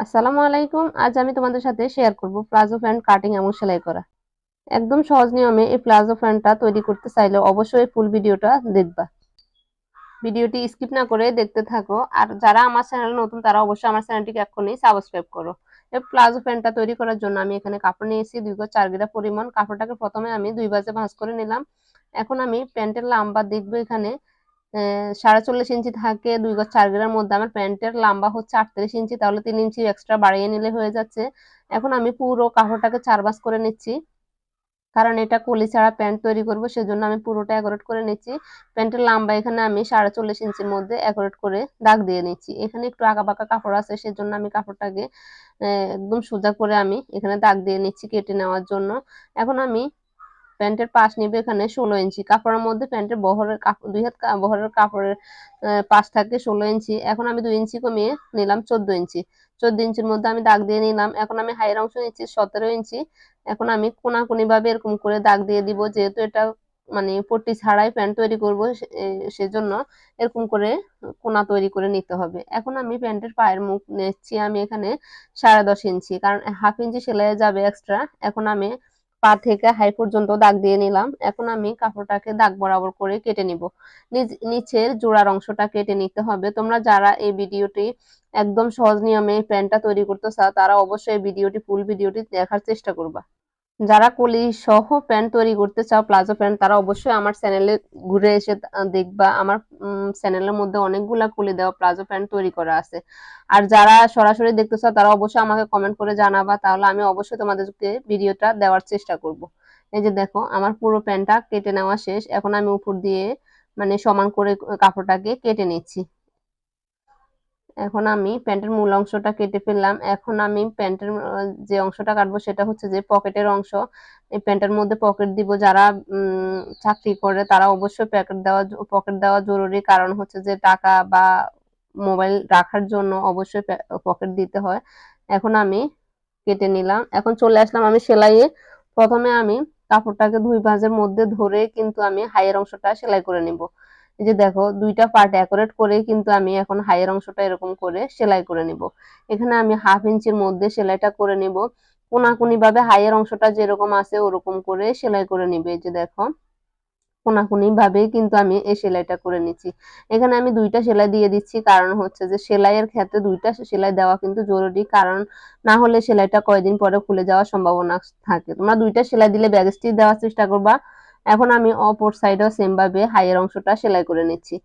আসসালামু আলাইকুম। আজ আমি তোমাদের সাথে শেয়ার করব প্লাজো প্যান্ট কাটিং এবং সেলাই করা। একদম সহজ নিয়মে এই প্লাজো প্যান্টটা তৈরি করতে চাইলে অবশ্যই ফুল ভিডিওটা দেখবা। ভিডিওটি স্কিপ না করে দেখতে থাকো। আর যারা আমার চ্যানেল নতুন, তারা অবশ্যই আমার চ্যানেলটিকে এখনই সাবস্ক্রাইব করো। এই প্লাজো প্যান্টটা তৈরি করার জন্য আমি এখানে কাপড় নিয়েছি দুই গজ চার গিরা পরিমাণ। কাপড়টাকে প্রথমে আমি দুই বাজে ভাঁজ করে নিলাম। এখন আমি প্যান্টের লাম্বা দেখব এখানে। সাড়ে চল্লিশ ইঞ্চি থাকে, দুই গজ চার গিরার মধ্যে। আমার প্যান্টের লম্বা হচ্ছে আটত্রিশ ইঞ্চি, তাহলে তিন ইঞ্চি এক্সট্রা বাড়িয়ে নিলে হয়ে যাচ্ছে। এখন আমি পুরো কাপড়টাকে চার বাস করে নিচ্ছি। কারণ এটা কলি ছাড়া প্যান্ট তৈরি করব, সেজন্য আমি পুরোটা অ্যাকোরেট করে নিচ্ছি। প্যান্টের লম্বা এখানে আমি সাড়ে চল্লিশ ইঞ্চির মধ্যে অ্যাকোরেট করে দাগ দিয়ে নিচ্ছি। এখানে একটু আঁকা বাঁকা কাপড় আছে, সেজন্য আমি কাপড়টাকে একদম সোজা করে আমি এখানে দাগ দিয়ে নিচ্ছি কেটে নেওয়ার জন্য। এখন আমি প্যান্টের পাশ নিবে এখানে ষোলো ইঞ্চি। কাপড়ের মধ্যে প্যান্টের বহরের কাপড় দুই হাত বহরের কাপড়ের পাশ থাকে ষোলো ইঞ্চি। এখন আমি দুই ইঞ্চি কমিয়ে নিলাম চোদ্দ ইঞ্চি। চোদ্দ ইঞ্চির মধ্যে আমি দাগ দিয়ে নিলাম। এখন আমি হাইয়ের অংশ নিচ্ছি সতেরো ইঞ্চি। এখন আমি কোনাকুনি ভাবে এরকম করে দাগ দিয়ে দিব, যেহেতু এটা মানে পট্টি ছাড়াই প্যান্ট তৈরি করব সেজন্য এরকম করে কোনা তৈরি করে নিতে হবে। এখন আমি প্যান্টের পায়ের মুখ নিচ্ছি আমি এখানে সাড়ে দশ ইঞ্চি, কারণ হাফ ইঞ্চি সেলাই যাবে এক্সট্রা এখন আমি পা থেকে হাই পর্যন্ত দাগ দিয়ে নিলাম। এখন আমি কাপড়টাকে দাগ বরাবর করে কেটে নিব। নিচের জোড়ার অংশটা কেটে নিতে হবে। তোমরা যারা এই ভিডিওটি একদম সহজ নিয়মে প্যান্টটা তৈরি করতে চাও, তারা অবশ্যই ভিডিওটি, ফুল ভিডিওটি দেখার চেষ্টা করবা। যারা কলি সহ প্যান্ট তৈরি করতে চাও, প্লাজো প্যান্ট, তারা অবশ্যই আমার চ্যানেলে ঘুরে এসে দেখবা। আমার চ্যানেলের মধ্যে অনেকগুলা কলি দেওয়া প্লাজো প্যান্ট তৈরি করা আছে। আর যারা সরাসরি দেখতে চাও, তারা অবশ্যই আমাকে কমেন্ট করে জানাবা, তাহলে আমি অবশ্যই তোমাদেরকে ভিডিওটা দেওয়ার চেষ্টা করব। এই যে দেখো, আমার পুরো প্যান্টটা কেটে নেওয়া শেষ। এখন আমি উপর দিয়ে মানে সমান করে কাপড়টাকে কেটে নিচ্ছি। এখন আমি প্যান্টের মূল অংশটা কেটে ফেললাম। এখন আমি প্যান্টের যে অংশটা কাটবো সেটা হচ্ছে যে পকেটের অংশ। এই প্যান্টের মধ্যে পকেট দিব যারা চাকরি করে তারা অবশ্যই প্যাকেট দেওয়া, পকেট দেওয়া জরুরি। কারণ হচ্ছে যে টাকা বা মোবাইল রাখার জন্য অবশ্যই পকেট দিতে হয়। এখন আমি কেটে নিলাম। এখন চলে আসলাম আমি সেলাইয়ে। প্রথমে আমি কাপড়টাকে দুই ভাঁজের মধ্যে ধরে কিন্তু আমি হাইয়ের অংশটা সেলাই করে নিব। এই যে দেখো, দুইটা পার্ট অ্যাকোরেট করে কিন্তু আমি এখন হাইয়ের অংশটা এরকম করে সেলাই করে নিব। এখানে আমি হাফ ইঞ্চির মধ্যে সেলাইটা করে নিব। কোনাকুনি ভাবে হাইয়ের অংশটা যেরকম আছে ওরকম করে সেলাই করে নিবে। এই যে দেখো কোনাকুনি ভাবে কিন্তু আমি এই সেলাইটা করে নিচ্ছি। এখানে আমি দুইটা সেলাই দিয়ে দিচ্ছি, কারণ হচ্ছে যে সেলাইয়ের ক্ষেত্রে দুইটা সেলাই দেওয়া কিন্তু জরুরি, কারণ না হলে সেলাইটা কয়দিন পরে খুলে যাওয়ার সম্ভাবনা থাকে। তোমরা দুইটা সেলাই দিলে ব্যাগ স্টিচ দেওয়ার চেষ্টা করবা এখন আমি অপর সাইডেও সেম ভাবে হাইয়ের অংশটা সেলাই করে নিচ্ছি।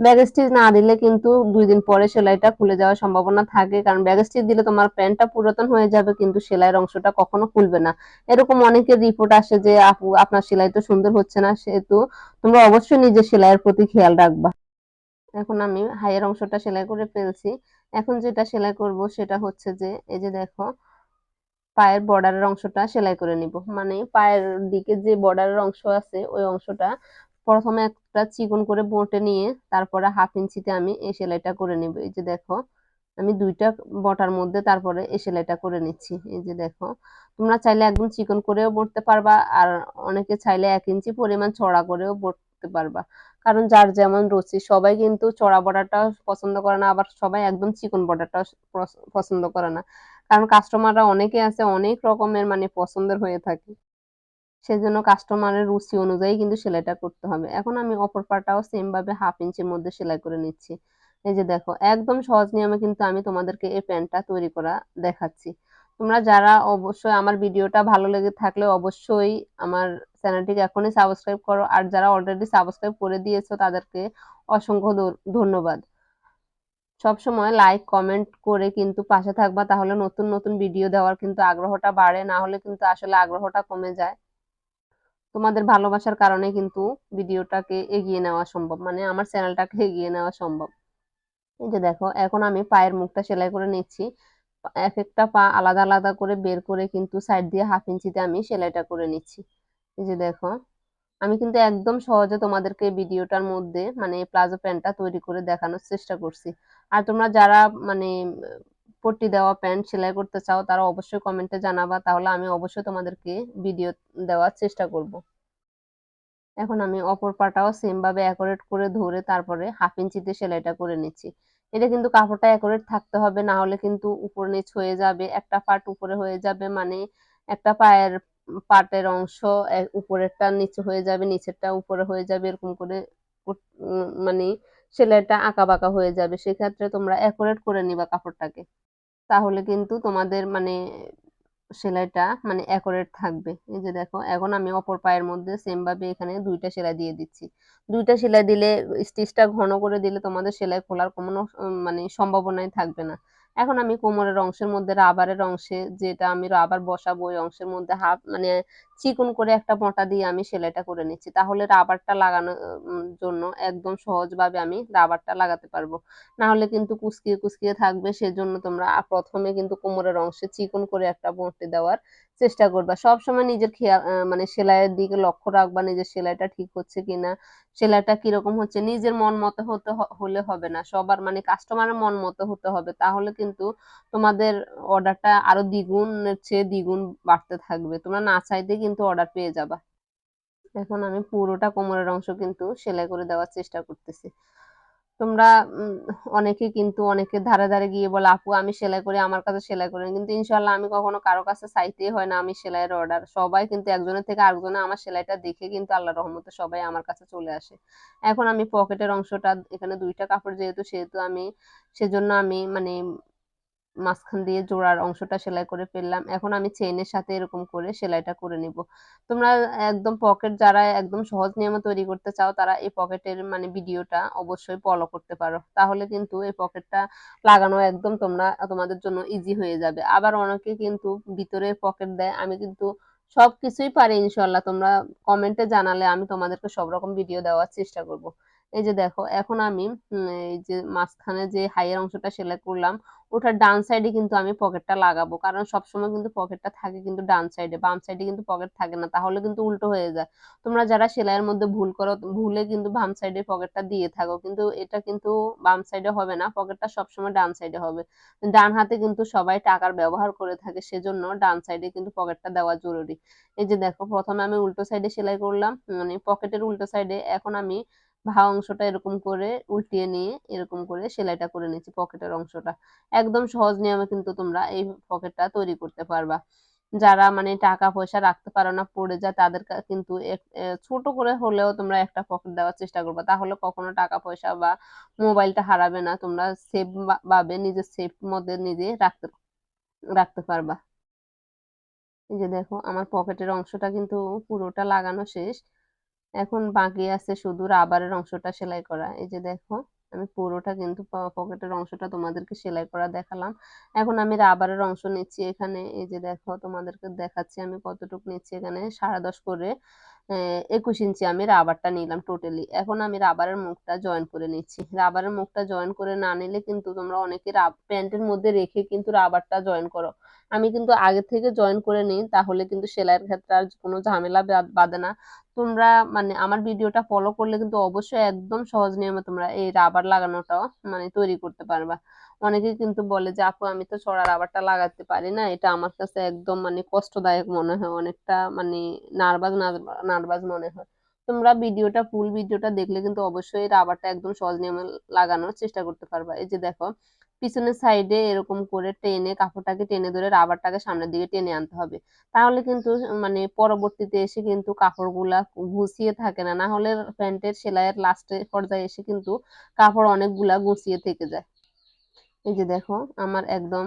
ব্যাগ স্টিচ না দিলে কিন্তু দুই দিন পরে সেলাইটা খুলে যাওয়ার সম্ভাবনা থাকে, কারণ ব্যাগ স্টিচ দিলে তোমার প্যান্টটা পুরাতন হয়ে যাবে, কিন্তু সেলাইয়ের অংশটা কখনো খুলবে না। এরকম অনেকের রিপোর্ট আসে যে, আপু, আপনার সেলাই তো সুন্দর হচ্ছে না, সেহেতু তোমরা অবশ্যই নিজের সেলাইয়ের প্রতি খেয়াল রাখবা। এখন আমি হাইয়ের অংশটা সেলাই করে ফেলছি। এখন যেটা সেলাই করব সেটা হচ্ছে যে, এই যে দেখো পায়ের বর্ডারের অংশটা সেলাই করে নিব। মানে পায়ের দিকে যে বর্ডারের অংশ আছে, ওই অংশটা প্রথমে একটা চিকন করে বটে নিয়ে তারপরে হাফ ইঞ্চিতে আমি এই সেলাইটা করে নিব। এই যে দেখো, আমি দুইটা বটার মধ্যে তারপরে এই সেলাইটা করে নিচ্ছি। এই যে দেখো, তোমরা চাইলে একদম চিকন করেও বটতে পারবা আর অনেকে চাইলে এক ইঞ্চি পরিমাণ চড়া করেও বটতে পারবা। কারণ যার যেমন রুচি, সবাই কিন্তু চড়া বর্ডারটা পছন্দ করে না, আবার সবাই একদম চিকন বর্ডারটা পছন্দ করে না। কারণ কাস্টমাররা অনেকে আছে, অনেক রকমের মানে পছন্দের হয়ে থাকে। সেজন্য কাস্টমারের রুচি অনুযায়ী কিন্তু সেলাইটা করতে হবে। এখন আমি অপর পাটাও সেম ভাবে হাফ ইঞ্চির মধ্যে সেলাই করে নিচ্ছি। এই যে দেখো, একদম সহজ নিয়মে কিন্তু আমি তোমাদেরকে এই প্যান্টটা তৈরি করা দেখাচ্ছি। তোমরা যারা অবশ্যই আমার ভিডিওটা ভালো লেগে থাকলে অবশ্যই আমার চ্যানেলটিকে এখনই সাবস্ক্রাইব করো। আর যারা অলরেডি সাবস্ক্রাইব করে দিয়েছ তাদেরকে অসংখ্য ধন্যবাদ। সব সময় লাইক কমেন্ট করে কিন্তু পাশে থাকবা। তাহলে নতুন নতুন ভিডিও দেওয়ার কিন্তু আগ্রহটা বাড়ে। না হলে কিন্তু আসলে আগ্রহটা কমে যায়। তোমাদের ভালোবাসার কারণে কিন্তু ভিডিওটাকে এগিয়ে নেওয়া সম্ভব। মানে আমার চ্যানেলটাকে এগিয়ে নেওয়া সম্ভব। এই যে দেখো, এখন আমি পায়ের মুখটা সেলাই করে নিচ্ছি। এক একটা পা আলাদা আলাদা করে বের করে কিন্তু সাইড দিয়ে হাফ ইঞ্চিতে আমি সেলাইটা করে নিচ্ছি। এই যে দেখো আমি কিন্তু একদম সহজে তোমাদেরকে ভিডিওটার মধ্যে মানে প্লাজো প্যান্টটা তৈরি করে দেখানোর চেষ্টা করছি। আর তোমরা যারা মানে পট্টি দেওয়া প্যান্ট সেলাই করতে চাও, তারা অবশ্যই কমেন্টে জানাবা, তাহলে আমি অবশ্যই তোমাদেরকে ভিডিও দেওয়ার চেষ্টা করব। এখন আমি অপর পাটাও সেম ভাবে অ্যাকোরেট করে ধরে তারপরে হাফ ইঞ্চিতে সেলাইটা করে নিচ্ছি। এটা কিন্তু কাপড়টা অ্যাকুরেট থাকতে হবে, না হলে কিন্তু উপর নিচ হয়ে যাবে, একটা পাট উপরে হয়ে যাবে মানে একটা পায়ের পাটের অংশ উপরেরটা নিচে হয়ে যাবে, নিচেরটা উপরে হয়ে যাবে, এরকম করে মানে সেলাইটা আঁকা বাঁকা হয়ে যাবে। সেক্ষেত্রে তোমরা অ্যাকুরেট করে নিবা কাপড়টাকে। তাহলে কিন্তু তোমাদের মানে সেলাইটা মানে অ্যাকুরেট থাকবে। এই যে দেখো, এখন আমি অপর পায়ের মধ্যে সেম ভাবে এখানে দুইটা সেলাই দিয়ে দিচ্ছি। দুইটা সেলাই দিলে স্টিচটা ঘন করে দিলে তোমাদের সেলাই খোলার কোনো মানে সম্ভাবনাই থাকবে না। এখন আমি কোমরের অংশের মধ্যে রাবারের অংশে যেটা আমি রাবার বসাবো, ওই অংশের মধ্যে হাফ মানে চিকন করে একটা মোটা দিয়ে আমি সেলাইটা করে নিচ্ছি। তাহলে রাবারটা লাগানোর জন্য একদম সহজভাবে আমি রাবারটা লাগাতে পারব। না হলে কিন্তু কুচকিয়ে কুচকিয়ে থাকবে। সেজন্য তোমরা প্রথমে কিন্তু কোমরের অংশে চিকন করে একটা বঁটে দেওয়ার চেষ্টা করবা। সব সময় নিজের খেয়াল মানে সেলাইয়ের দিকে লক্ষ্য রাখবা নিজের সেলাইটা ঠিক হচ্ছে কিনা। সেলাইটা কীরকম হচ্ছে নিজের মন মতো হতে হলে হবে না। সবার মানে কাস্টমারের মন মতো হতে হবে। তাহলে কিন্তু তোমাদের অর্ডারটা আরও দ্বিগুণের চেয়ে দ্বিগুণ বাড়তে থাকবে। তোমরা না চাইতে কিন্তু অর্ডার পেয়ে যাবা। এখন আমি পুরোটা কোমরের অংশ কিন্তু সেলাই করে দেওয়ার চেষ্টা করতেছি। তোমরা অনেকে কিন্তু অনেকে ধারে ধারে গিয়ে বলে, আপু, আমি সেলাই করি, আমার কাছে সেলাই করি কিন্তু ইনশাল্লাহ আমি কখনো কারও কাছে চাইতেই হয় না আমি সেলাইয়ের অর্ডার সবাই কিন্তু একজনের থেকে আরেকজনে আমার সেলাইটা দেখে কিন্তু আল্লাহ রহমতে সবাই আমার কাছে চলে আসে। এখন আমি পকেটের অংশটা, এখানে দুইটা কাপড় যেহেতু, সেহেতু আমি, সেজন্য আমি মানে মাঝখান দিয়ে জোড়ার অংশটা সেলাই করে ফেললাম। এখন আমি চেইনের সাথে এরকম করে সেলাইটা করে নিব। তোমরা একদম পকেট যারা একদম সহজ নিয়মে তৈরি করতে চাও, তারা এই পকেটের মানে ভিডিওটা অবশ্যই ফলো করতে পারো। তাহলে কিন্তু এই পকেটটা লাগানো একদম তোমরা, তোমাদের জন্য ইজি হয়ে যাবে। আবার অনেকে কিন্তু ভিতরে পকেট দেয়, আমি কিন্তু সব কিছুই পারি ইনশাল্লাহ তোমরা কমেন্টে জানালে আমি তোমাদেরকে সব রকম ভিডিও দেওয়ার চেষ্টা করব। এই যে দেখো, এখন আমি এই যে মাঝখানে যে হাইয়ের অংশটা সেলাই করলাম, ওটার ডান সাইডে কিন্তু আমি পকেটটা লাগাবো। কারণ সবসময় কিন্তু পকেটটা থাকে কিন্তু ডান সাইডে বাম সাইডে কিন্তু পকেট থাকে না। তাহলে কিন্তু উল্টো হয়ে যায়। তোমরা যারা সেলাইয়ের মধ্যে ভুল করো, ভুলে কিন্তু বাম সাইডে পকেটটা দিয়ে থাকো। কিন্তু এটা কিন্তু বাম সাইডে হবে না পকেটটা সবসময় ডান সাইডে হবে। ডান হাতে কিন্তু সবাই টাকার ব্যবহার করে থাকে, সেজন্য ডান সাইডে কিন্তু পকেটটা দেওয়া জরুরি। এই যে দেখো, প্রথমে আমি উল্টো সাইডে সেলাই করলাম মানে পকেটের উল্টো সাইডে এখন আমি ভা অংশটা এরকম করে উল্টিয়ে নিয়ে এরকম করে সেলাইটা করে নিচ্ছি পকেটের অংশটা। একদম সহজ নিয়মে কিন্তু তোমরা এই পকেটটা তৈরি করতে পারবা। যারা মানে টাকা পয়সা রাখতে পারো না, পড়ে যায়, তাদের কিন্তু ছোট করে হলেও তোমরা একটা পকেট দেওয়ার চেষ্টা করবে। তাহলে কখনো টাকা পয়সা বা মোবাইলটা হারাবে না, তোমরা সেফ ভাবে নিজের সেফ মধ্যে নিজে রাখতে রাখতে পারবা। এই যে দেখো, আমার পকেটের অংশটা কিন্তু পুরোটা লাগানো শেষ। এখন বাকি আছে শুধু রাবারের অংশটা সেলাই করা। এই যে দেখো, আমি পুরোটা কিন্তু পকেটের অংশটা তোমাদেরকে সেলাই করা দেখালাম। এখন আমি রাবারের অংশ নিচ্ছি এখানে। এই যে দেখো, তোমাদেরকে দেখাচ্ছি আমি কতটুকু নিচ্ছি এখানে। সাড়ে দশ করে একুশ ইঞ্চি আমি রাবারটা নিলাম টোটালি এখন আমি রাবারের মুখটা জয়েন করে নিচ্ছি। রাবারের মুখটা জয়েন করে না নিলে কিন্তু তোমরা অনেকে প্যান্টের মধ্যে রেখে কিন্তু রাবারটা জয়েন করো। আমি কিন্তু আগে থেকে জয়েন করে নিই, তাহলে কিন্তু সেলাইয়ের ক্ষেত্রে আর কোনো ঝামেলা বাঁধে না। তোমরা মানে আমার ভিডিওটা ফলো করলে কিন্তু অবশ্যই একদম সহজ নিয়মে তোমরা এই রাবার লাগানোটাও মানে তৈরি করতে পারবা। অনেকে কিন্তু বলে যে, আপু, আমি তো চড়া রাবারটা লাগাতে পারি না। এটা আমার কাছে একদম মানে কষ্টদায়ক মনে হয়, অনেকটা মানে নার্ভাস নার্ভাস মনে হয়। তোমরা ভিডিওটা, ফুল ভিডিওটা দেখলে কিন্তু অবশ্যই রাবারটা একদম সহজ নিয়মে লাগানোর চেষ্টা করতে পারবা। এই যে দেখো, পিছনের সাইডে এরকম করে টেনে কাপড়টাকে টেনে ধরে রাবারটাকে সামনের দিকে টেনে আনতে হবে। তাহলে কিন্তু মানে পরবর্তীতে এসে কিন্তু কাপড়গুলা গুছিয়ে থাকে না। না হলে প্যান্টের সেলাইয়ের লাস্টে পর্যায়ে এসে কিন্তু কাপড় অনেকগুলা গুছিয়ে থেকে যায়। এই যে দেখো, আমার একদম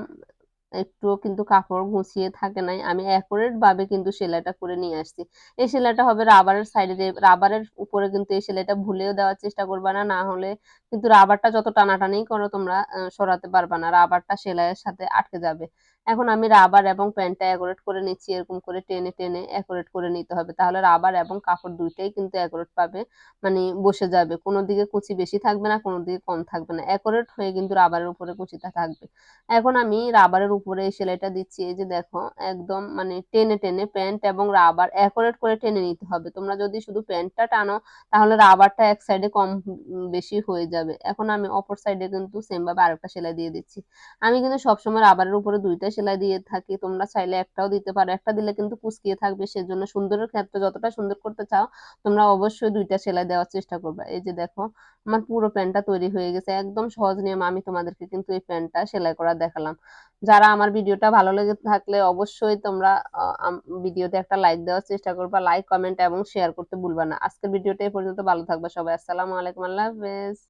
একটুও কিন্তু কাপড় গুছিয়ে থাকে নাই। আমি অ্যাকুরেট ভাবে কিন্তু সেলাইটা করে নিয়ে আসছি। এই সেলাইটা হবে রাবারের সাইডে রাবারের উপরে কিন্তু এই সেলাইটা ভুলেও দেওয়ার চেষ্টা করবা না না হলে কিন্তু রাবারটা যত টানাটানি করো তোমরা সরাতে পারবা না। রাবারটা সেলাইয়ের সাথে আটকে যাবে। এখন আমি রাবার এবং প্যান্টটা অ্যাকোরেট করে নিচ্ছি, এরকম করে টেনে টেনে অ্যাকোরেট করে নিতে হবে। তাহলে রাবার এবং কাপড় দুইটাই কিন্তু অ্যাকোরেট পাবে মানে বসে যাবে। কোনো দিকে কুচি বেশি থাকবে না, কোনো দিকে কম থাকবে না। অ্যাকোরেট হয়ে কিন্তু রাবারের উপরে কুচিটা থাকবে। এখন আমি রাবারের উপরে এই সেলাইটা দিচ্ছি। এই যে দেখো, একদম মানে টেনে টেনে প্যান্ট এবং রাবার অ্যাকোরেট করে টেনে নিতে হবে। তোমরা যদি শুধু প্যান্টটা টানো, তাহলে রাবারটা এক সাইডে কম বেশি হয়ে যাবে। এখন আমি অপর সাইডে কিন্তু সেম ভাবে আরেকটা সেলাই দিয়ে দিচ্ছি। আমি কিন্তু সবসময় রাবারের উপরে দুইটা সেলাই দিয়ে থাকি, তোমরা চাইলে একটাও দিতে পারো। একটা দিলে কিন্তু কুচকিয়ে থাকবে, সেজন্য সুন্দরের ক্ষেত্রে যতটা সুন্দর করতে চাও, তোমরা অবশ্যই দুইটা সেলাই দেওয়ার চেষ্টা করবে। এই যে দেখো, আমার পুরো প্যান্টটা তৈরি হয়ে গেছে। একদম সহজ নিয়ম আমি তোমাদেরকে কিন্তু এই প্যান্টটা সেলাই করা দেখালাম। যারা আমার ভিডিওটা ভালো লেগে থাকলে অবশ্যই তোমরা ভিডিওতে একটা লাইক দেওয়ার চেষ্টা করবা। লাইক, কমেন্ট এবং শেয়ার করতে ভুলবা না। আজকের ভিডিওটা এই পর্যন্ত। ভালো থাকবে সবাই। আসসালামু আলাইকুম। আল্লাহ হাফেজ।